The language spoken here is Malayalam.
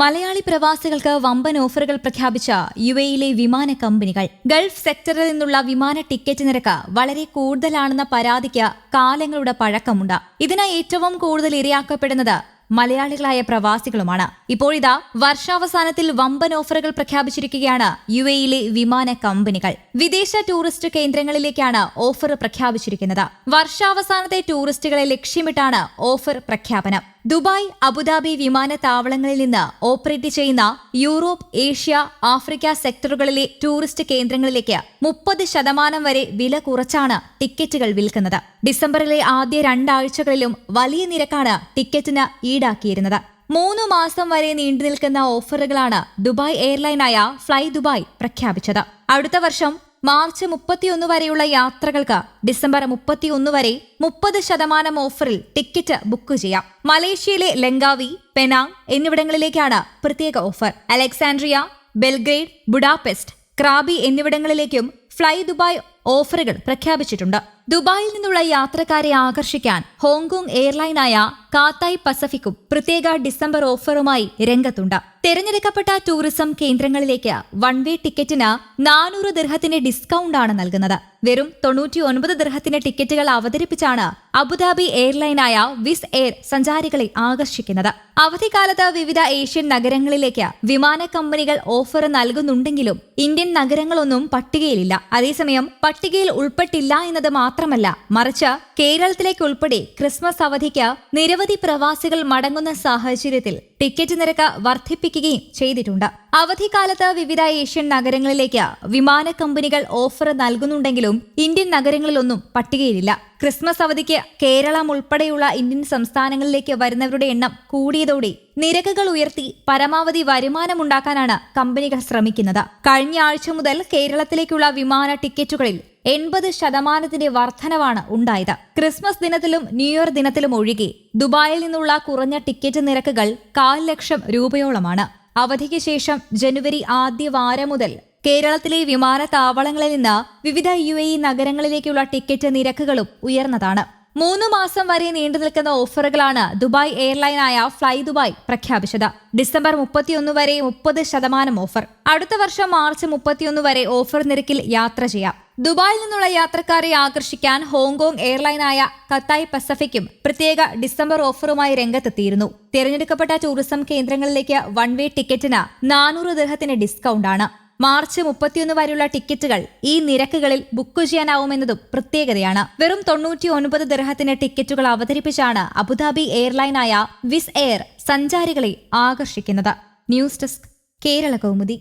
മലയാളി പ്രവാസികൾക്ക് വമ്പൻ ഓഫറുകൾ പ്രഖ്യാപിച്ച യു എയിലെ വിമാന കമ്പനികൾ. ഗൾഫ് സെക്ടറിൽ നിന്നുള്ള വിമാന ടിക്കറ്റ് നിരക്ക് വളരെ കൂടുതലാണെന്ന പരാതിക്ക് കാലങ്ങളുടെ പഴക്കമുണ്ട്. ഇതിന് ഏറ്റവും കൂടുതൽ ഇരയാക്കപ്പെടുന്നത് മലയാളികളായ പ്രവാസികളുമാണ്. ഇപ്പോഴിതാ വർഷാവസാനത്തിൽ വമ്പൻ ഓഫറുകൾ പ്രഖ്യാപിച്ചിരിക്കുകയാണ് യു എയിലെ വിമാന കമ്പനികൾ. വിദേശ ടൂറിസ്റ്റ് കേന്ദ്രങ്ങളിലേക്കാണ് ഓഫർ പ്രഖ്യാപിച്ചിരിക്കുന്നത്. വർഷാവസാനത്തെ ടൂറിസ്റ്റുകളെ ലക്ഷ്യമിട്ടാണ് ഓഫർ പ്രഖ്യാപനം. ദുബായ് അബുദാബി വിമാനത്താവളങ്ങളിൽ നിന്ന് ഓപ്പറേറ്റ് ചെയ്യുന്ന യൂറോപ്പ് ഏഷ്യ ആഫ്രിക്ക സെക്ടറുകളിലെ ടൂറിസ്റ്റ് കേന്ദ്രങ്ങളിലേക്ക് മുപ്പത് ശതമാനം വരെ വില കുറച്ചാണ് ടിക്കറ്റുകൾ വിൽക്കുന്നത്. ഡിസംബറിലെ ആദ്യ രണ്ടാഴ്ചകളിലും വലിയ നിരക്കാണ് ടിക്കറ്റിന് ഈടാക്കിയിരുന്നത്. മൂന്ന് മാസം വരെ നീണ്ടു നിൽക്കുന്ന ഓഫറുകളാണ് ദുബായ് എയർലൈനായ ഫ്ലൈ ദുബായ് പ്രഖ്യാപിച്ചത്. അടുത്ത വർഷം മാർച്ച് മുപ്പത്തിയൊന്ന് വരെയുള്ള യാത്രകൾക്ക് ഡിസംബർ മുപ്പത്തിയൊന്ന് വരെ മുപ്പത് ശതമാനം ഓഫറിൽ ടിക്കറ്റ് ബുക്ക് ചെയ്യാം. മലേഷ്യയിലെ ലങ്കാവി പെനാങ് എന്നിവിടങ്ങളിലേക്കാണ് പ്രത്യേക offer. Alexandria Belgrade Budapest Krabi എന്നിവിടങ്ങളിലേക്കും fly Dubai ഓഫറുകൾ പ്രഖ്യാപിച്ചിട്ടുണ്ട്. ദുബായിൽ നിന്നുള്ള യാത്രക്കാരെ ആകർഷിക്കാൻ ഹോങ്കോങ് എയർലൈനായ കാത്തായ് പസഫിക്കും പ്രത്യേക ഡിസംബർ ഓഫറുമായി രംഗത്തുണ്ട്. തെരഞ്ഞെടുക്കപ്പെട്ട ടൂറിസം കേന്ദ്രങ്ങളിലേക്ക് വൺ വേ ടിക്കറ്റിന് നാനൂറ് ദിർഹത്തിന്റെ ഡിസ്കൗണ്ടാണ് നൽകുന്നത്. വെറും തൊണ്ണൂറ്റി ഒൻപത് ദിർഹത്തിന്റെ ടിക്കറ്റുകൾ അവതരിപ്പിച്ചാണ് അബുദാബി എയർലൈനായ വിസ് എയർ സഞ്ചാരികളെ ആകർഷിക്കുന്നത്. അവധിക്കാലത്ത് വിവിധ ഏഷ്യൻ നഗരങ്ങളിലേക്ക് വിമാന കമ്പനികൾ ഓഫർ നൽകുന്നുണ്ടെങ്കിലും ഇന്ത്യൻ നഗരങ്ങളൊന്നും പട്ടികയിലില്ല. അതേസമയം പട്ടികയിൽ ഉൾപ്പെട്ടില്ല എന്നത് മാത്രമല്ല മറിച്ച് കേരളത്തിലേക്ക് ഉൾപ്പെടെ ക്രിസ്മസ് അവധിക്ക് നിരവധി പ്രവാസികൾ മടങ്ങുന്ന സാഹചര്യത്തിൽ ടിക്കറ്റ് നിരക്ക് വർദ്ധിപ്പിക്കുകയും ചെയ്തിട്ടുണ്ട്. അവധിക്കാലത്ത് വിവിധ ഏഷ്യൻ നഗരങ്ങളിലേക്ക് വിമാന കമ്പനികൾ ഓഫർ നൽകുന്നുണ്ടെങ്കിലും ഇന്ത്യൻ നഗരങ്ങളിലൊന്നും പട്ടികയിലില്ല. ക്രിസ്മസ് അവധിക്ക് കേരളം ഉൾപ്പെടെയുള്ള ഇന്ത്യൻ സംസ്ഥാനങ്ങളിലേക്ക് വരുന്നവരുടെ എണ്ണം കൂടിയതോടെ നിരക്കുകൾ ഉയർത്തി പരമാവധി വരുമാനമുണ്ടാക്കാനാണ് കമ്പനികൾ ശ്രമിക്കുന്നത്. കഴിഞ്ഞ ആഴ്ച മുതൽ കേരളത്തിലേക്കുള്ള വിമാന ടിക്കറ്റുകളിൽ എൺപത് ശതമാനത്തിന്റെ വർധനവാണ് ഉണ്ടായത്. ക്രിസ്മസ് ദിനത്തിലും ന്യൂ ഇയർ ദിനത്തിലും ഒഴികെ ദുബായിൽ നിന്നുള്ള കുറഞ്ഞ ടിക്കറ്റ് നിരക്കുകൾ കാൽ ലക്ഷം രൂപയോളമാണ്. അവധിക്ക് ശേഷം ജനുവരി ആദ്യ വാരം മുതൽ കേരളത്തിലെ വിമാനത്താവളങ്ങളിൽ നിന്ന് വിവിധ യു നഗരങ്ങളിലേക്കുള്ള ടിക്കറ്റ് നിരക്കുകളും ഉയർന്നതാണ്. മൂന്ന് മാസം വരെ നീണ്ടു നിൽക്കുന്ന ഓഫറുകളാണ് ദുബായ് എയർലൈനായ ഫ്ലൈ ദുബായ് പ്രഖ്യാപിച്ചത്. ഡിസംബർ മുപ്പത്തിയൊന്ന് വരെ മുപ്പത് ശതമാനം ഓഫർ. അടുത്ത വർഷം മാർച്ച് മുപ്പത്തിയൊന്ന് വരെ ഓഫർ നിരക്കിൽ യാത്ര ചെയ്യാം. ദുബായിൽ നിന്നുള്ള യാത്രക്കാരെ ആകർഷിക്കാൻ ഹോങ്കോങ് എയർലൈനായ കത്തായ് പസഫിക്കും പ്രത്യേക ഡിസംബർ ഓഫറുമായി രംഗത്തെത്തിയിരുന്നു. തിരഞ്ഞെടുക്കപ്പെട്ട ടൂറിസം കേന്ദ്രങ്ങളിലേക്ക് വൺ വേ ടിക്കറ്റിന് നാനൂറ് ദൃഹത്തിന് ഡിസ്കൗണ്ടാണ്. മാർച്ച് മുപ്പത്തിയൊന്ന് വരെയുള്ള ടിക്കറ്റുകൾ ഈ നിരക്കുകളിൽ ബുക്ക് ചെയ്യാനാവുമെന്നതും പ്രത്യേകതയാണ്. വെറും തൊണ്ണൂറ്റി ഒൻപത് ദർഹത്തിന് ടിക്കറ്റുകൾ അവതരിപ്പിച്ചാണ് അബുദാബി എയർലൈനായ വിസ് എയർ സഞ്ചാരികളെ ആകർഷിക്കുന്നത്. News desk Kerala Kaumudi.